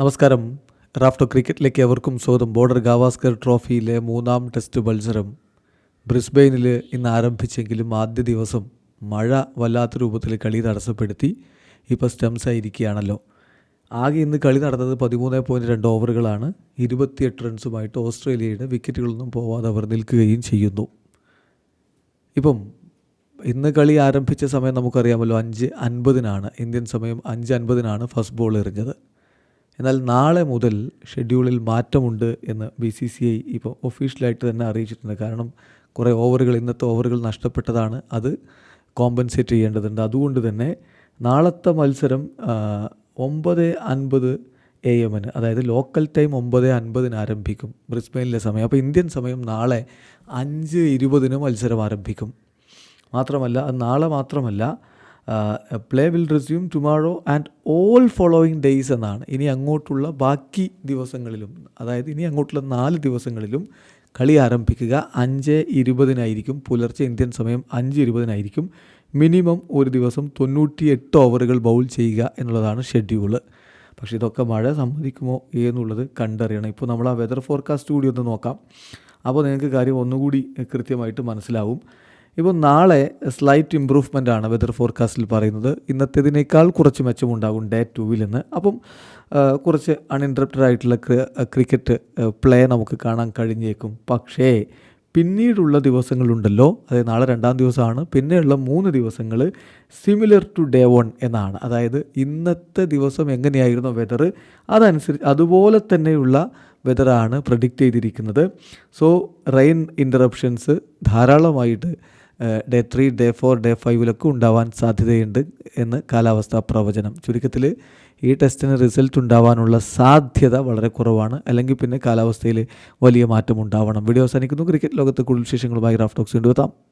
നമസ്കാരം. റാഫ്റ്റോ ക്രിക്കറ്റിലേക്ക് എവർക്കും സ്വാഗതം. ബോർഡർ ഗാവാസ്കർ ട്രോഫിയിലെ മൂന്നാം ടെസ്റ്റ് മത്സരം ബ്രിസ്ബെയിനിൽ ഇന്ന് ആരംഭിച്ചെങ്കിലും ആദ്യ ദിവസം മഴ വല്ലാത്ത രൂപത്തിൽ കളി തടസ്സപ്പെടുത്തി. ഇപ്പോൾ സ്റ്റംസ് ആയിരിക്കുകയാണല്ലോ. ആകെ ഇന്ന് കളി നടന്നത് പതിമൂന്ന് പോയിന്റ് രണ്ട് ഓവറുകളാണ്. ഇരുപത്തിയെട്ട് റൺസുമായിട്ട് ഓസ്ട്രേലിയയുടെ വിക്കറ്റുകളൊന്നും പോവാതെ അവർ നിൽക്കുകയും ചെയ്യുന്നു. ഇപ്പം ഇന്ന് കളി ആരംഭിച്ച സമയം നമുക്കറിയാമല്ലോ അഞ്ച് അൻപതിനാണ്. ഇന്ത്യൻ സമയം അഞ്ച് അൻപതിനാണ് ഫസ്റ്റ് ബോൾ എറിഞ്ഞത്. എന്നാൽ നാളെ മുതൽ ഷെഡ്യൂളിൽ മാറ്റമുണ്ട് എന്ന് ബി സി സി ഐ ഇപ്പോൾ ഒഫീഷ്യലായിട്ട് തന്നെ അറിയിച്ചിട്ടുണ്ട്. കാരണം കുറേ ഓവറുകൾ ഇന്നത്തെ ഓവറുകൾ നഷ്ടപ്പെട്ടതാണ്. അത് കോമ്പൻസേറ്റ് ചെയ്യേണ്ടതുണ്ട്. അതുകൊണ്ട് തന്നെ നാളത്തെ മത്സരം ഒമ്പത് അൻപത് എ എമ്മിന് അതായത് ലോക്കൽ ടൈം ഒമ്പത് അൻപതിന് ആരംഭിക്കും ബ്രിസ്ബെയിനിലെ സമയം. അപ്പോൾ ഇന്ത്യൻ സമയം നാളെ അഞ്ച് ഇരുപതിന് മത്സരം ആരംഭിക്കും. മാത്രമല്ല നാളെ മാത്രമല്ല play will resume tomorrow and all following days എന്നാണ്. ഇനി അങ്ങോട്ടുള്ള ബാക്കി ദിവസങ്ങളിലും അതായത് ഇനി അങ്ങോട്ടുള്ള നാല് ദിവസങ്ങളിലും കളി ആരംഭിക്കുക. അഞ്ച് ഇരുപതിനായിരിക്കും. പുലർച്ചെ ഇന്ത്യൻ സമയം അഞ്ച് ഇരുപതിനായിരിക്കും. മിനിമം ഒരു ദിവസം തൊണ്ണൂറ്റി എട്ട് ഓവറുകൾ ബൗൾ ചെയ്യുക എന്നുള്ളതാണ് ഷെഡ്യൂൾ. പക്ഷേ ഇതൊക്കെ മഴ സമ്മതിക്കുമോ എന്നുള്ളത് കണ്ടറിയണം. ഇപ്പോൾ നമ്മൾ ആ വെതർ ഫോർകാസ്റ്റ് കൂടി ഒന്ന് നോക്കാം. അപ്പോൾ നിങ്ങൾക്ക് കാര്യം ഒന്നുകൂടി കൃത്യമായിട്ട് മനസ്സിലാവും. ഇപ്പോൾ നാളെ സ്ലൈറ്റ് ഇമ്പ്രൂവ്മെന്റ് ആണ് വെതർ ഫോർകാസ്റ്റിൽ പറയുന്നത്. ഇന്നത്തേതിനേക്കാൾ കുറച്ച് മെച്ചമുണ്ടാകും ഡേ ടൂവിൽ നിന്ന് അപ്പം കുറച്ച് അൺഇൻട്രപ്റ്റഡ് ആയിട്ടുള്ള ക്രിക്കറ്റ് പ്ലേ നമുക്ക് കാണാൻ കഴിഞ്ഞേക്കും. പക്ഷേ പിന്നീടുള്ള ദിവസങ്ങളുണ്ടല്ലോ. അതായത് നാളെ രണ്ടാം ദിവസമാണ്. പിന്നെയുള്ള മൂന്ന് ദിവസങ്ങൾ സിമിലർ ടു ഡേ വൺ എന്നാണ്. അതായത് ഇന്നത്തെ ദിവസം എങ്ങനെയായിരുന്നു വെതർ അതനുസരിച്ച് അതുപോലെ തന്നെയുള്ള വെതറാണ് പ്രഡിക്റ്റ് ചെയ്തിരിക്കുന്നത്. സോ റെയിൻ ഇന്ററപ്ഷൻസ് ധാരാളമായിട്ട് day three day four day ഫൈവിലൊക്കെ ഉണ്ടാവാൻ സാധ്യതയുണ്ട് എന്ന് കാലാവസ്ഥാ പ്രവചനം. ചുരുക്കത്തിൽ ഈ ടെസ്റ്റിന് റിസൾട്ട് ഉണ്ടാവാനുള്ള സാധ്യത വളരെ കുറവാണ്. അല്ലെങ്കിൽ പിന്നെ കാലാവസ്ഥയിൽ വലിയ മാറ്റം ഉണ്ടാവണം. വീഡിയോ അവസാനിക്കുന്നു. ക്രിക്കറ്റ് ലോകത്തെ കൂടുതൽ വിശേഷങ്ങളുമായി റാഫ്റ്റോക്സ് കൊണ്ടുവെത്താം